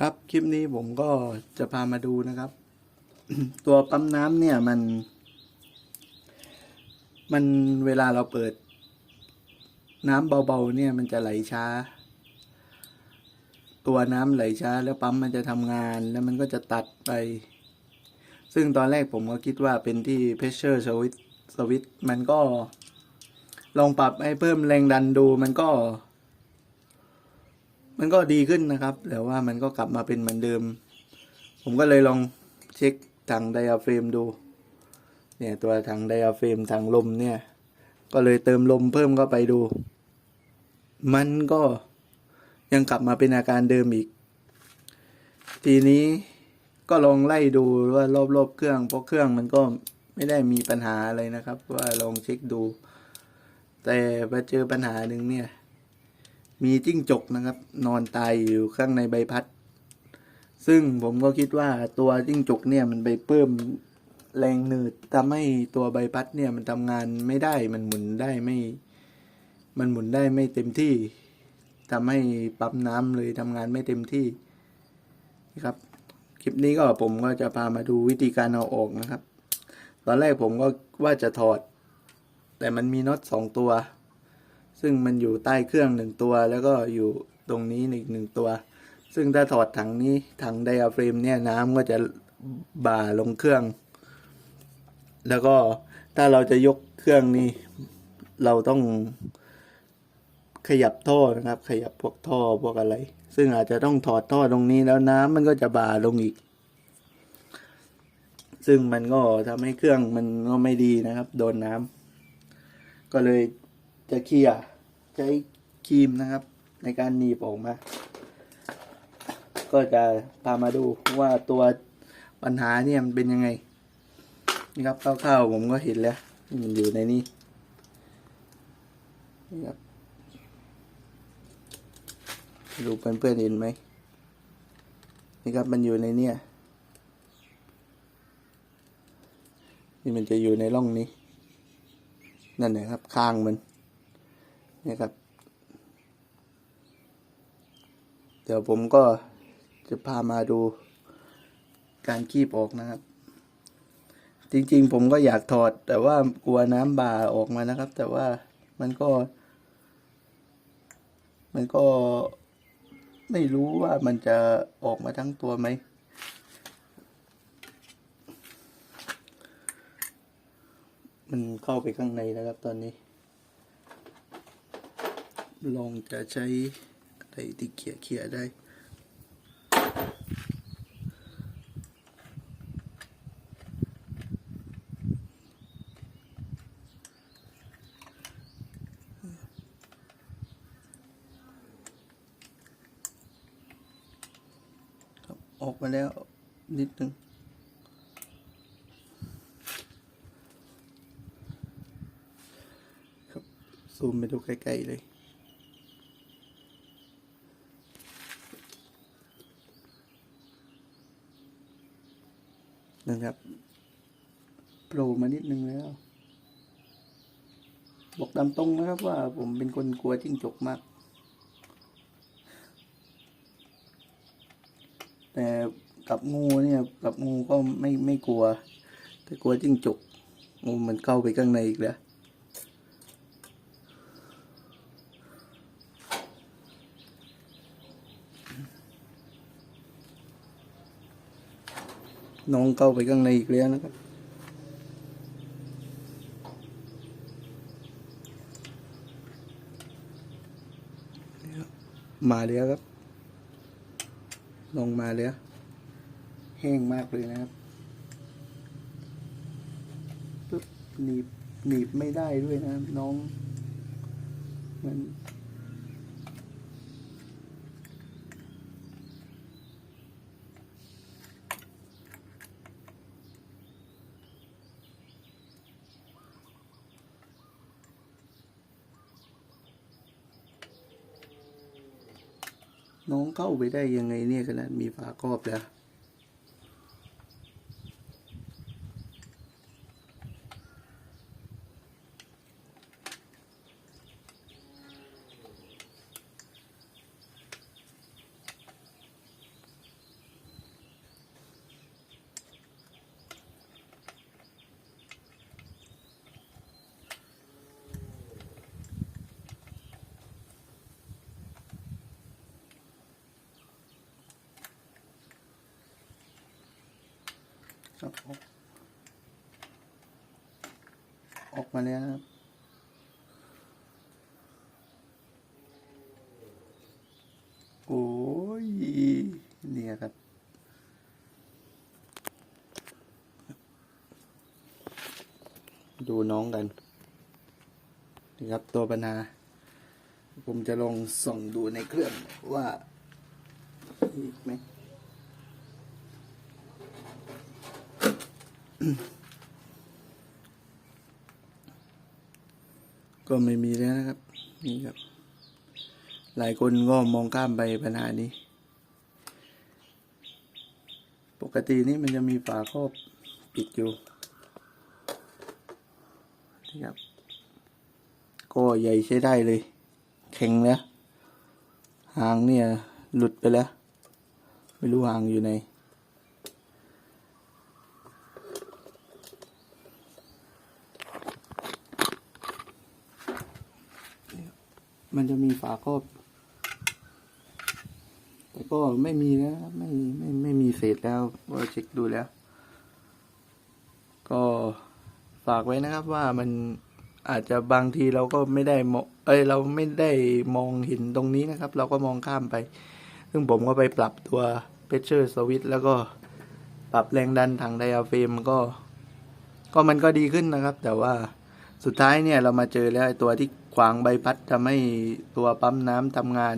ครับคลิปนี้ผมก็จะพามาดูนะครับ ตัวปั๊มน้ำเนี่ยมัน มันเวลาเราเปิด น้ำเบาๆเนี่ยมันจะไหลช้า ตัวน้ำไหลช้า แล้วปั๊มมันจะทำงานแล้วมันก็จะตัดไป ซึ่งตอนแรกผมก็คิดว่าเป็นที่ pressure switch switch มันก็ ลองปรับให้เพิ่มแรงดันดูมันก็ มันก็ดีขึ้นนะครับ แต่ว่ามันก็กลับมาเป็นเหมือนเดิม ผมก็เลยลองเช็คถังไดอะเฟรมดู เนี่ยตัวถังไดอะเฟรมถังลมเนี่ย ก็เลยเติมลมเพิ่มเข้าไปดู มันก็ยังกลับมาเป็นอาการเดิมอีก ทีนี้ก็ลองไล่ดูว่ารอบๆเครื่อง เพราะเครื่องมันก็ไม่ได้มีปัญหาอะไรนะครับ ว่าลองเช็คดู แต่มาเจอปัญหาหนึ่งเนี่ย มีจิ้งจกนะครับ นอนตายอยู่ข้างในใบพัด ซึ่งผมก็คิดว่าตัวจิ้งจกเนี่ยมันไปเพิ่มแรงหนืดทำให้ตัวใบพัดเนี่ยมันทำงานไม่ได้มันหมุนได้ไม่ มันหมุนได้ไม่เต็มที่ทำให้ปั๊มน้ำเลยทำงานไม่เต็มที่นะครับคลิปนี้ก็ผมก็จะพามาดูวิธีการเอาออกนะครับ ตอนแรกผมก็ว่าจะถอด แต่มันมีน็อตสองตัว ซึ่งมันอยู่ใต้เครื่องหนึ่งตัว แล้วก็อยู่ตรงนี้อีกหนึ่งตัว ซึ่งถ้าถอดถังนี้ถังไดอะเฟรมเนี่ยน้ำก็จะบ่าลงเครื่อง แล้วก็ถ้าเราจะยกเครื่องนี้ เราต้องขยับท่อนะครับ ขยับพวกท่อพวกอะไร ซึ่งอาจจะต้องถอดท่อตรงนี้แล้วน้ำมันก็จะบ่าลงอีก ซึ่งมันก็ทำให้เครื่องมันก็ไม่ดีนะครับ โดนน้ำก็เลย จะเคลียร์ใช้ครีมนะครับ ในการหนีบออกมา ก็จะพามาดูว่าตัวปัญหาเนี่ยมันเป็นยังไงนี่ครับคร่าวๆผมก็เห็นแล้วมันอยู่ในนี้นี่ครับดูเพื่อนๆเห็นไหมนี่ครับมันอยู่ในเนี่ยนี่มันจะอยู่ในร่องนี้ นั่นแหละครับ ข้างมัน นี่ครับ เดี๋ยวผมก็จะพามาดูการคีบออกนะครับ จริงๆผมก็อยากถอด แต่ว่ากลัวน้ำบ่าออกมานะครับ แต่ว่ามันก็ มันก็ไม่รู้ว่ามันจะออกมาทั้งตัวไหม มันเข้าไปข้างในแล้วครับตอนนี้ ลองจะใช้อะไรที่เขี่ยเขี่ยได้ออกมาแล้วนิดนึงครับซูมไปดูใกล้ๆเลย นะครับโผล่มานิดนึงแล้ว บอกตามตรงนะครับว่าผมเป็นคนกลัวจิ้งจกมาก แต่กับงูเนี่ยกับงูก็ไม่ไม่กลัว แต่กลัวจิ้งจกงูมันเข้าไปข้างในอีกแล้ว น้องเข้าไปข้างในอีกแล้วนะครับ มาแล้วครับ ลงมาแล้ว แห้งมากเลยนะครับปึ๊บหนีบหนีบไม่ได้ด้วยนะน้องมัน น้องเข้าไปได้ยังไงเนี่ยขนาดมีฝาครอบแล้ว ครับออกมาแล้วครับโอ้ยเนี่ยครับดูน้องกันนี่ครับตัวปัญหา ผมจะลองส่องดูในเครื่องว่าอีกไหม ก็ไม่มีแล้วนะครับ นี่ครับ หลายคนก็มองข้ามไปปัญหานี้ ปกตินี่มันจะมีฝาครอบปิดอยู่นี่ครับ ก็ใหญ่ใช้ได้เลย แข็งแล้ว หางเนี่ย หลุดไปแล้ว ไม่รู้หางอยู่ไหน มันจะมีฝาครอบ แต่ก็ไม่มีแล้วไม่ไม่ไม่มีเศษแล้วก็เช็คดูแล้ว ก็ฝากไว้นะครับว่ามันอาจจะบางทีเราก็ไม่ได้มองเอ้ยเราไม่ได้มองเห็นตรงนี้นะครับ เราก็มองข้ามไป ซึ่งผมก็ไปปรับตัว pressure switch แล้วก็ปรับแรงดันทางไดอะเฟรมก็ ก็มันก็ดีขึ้นนะครับ แต่ว่าสุดท้ายเนี่ยเรามาเจอแล้วไอตัวที่ ขวางใบพัดทำให้ตัวปั๊มน้ำทำงาน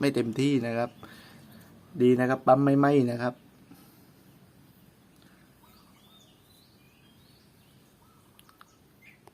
ไม่เต็มที่นะครับ ดีนะครับ ปั๊มไม่ไหม้นะครับ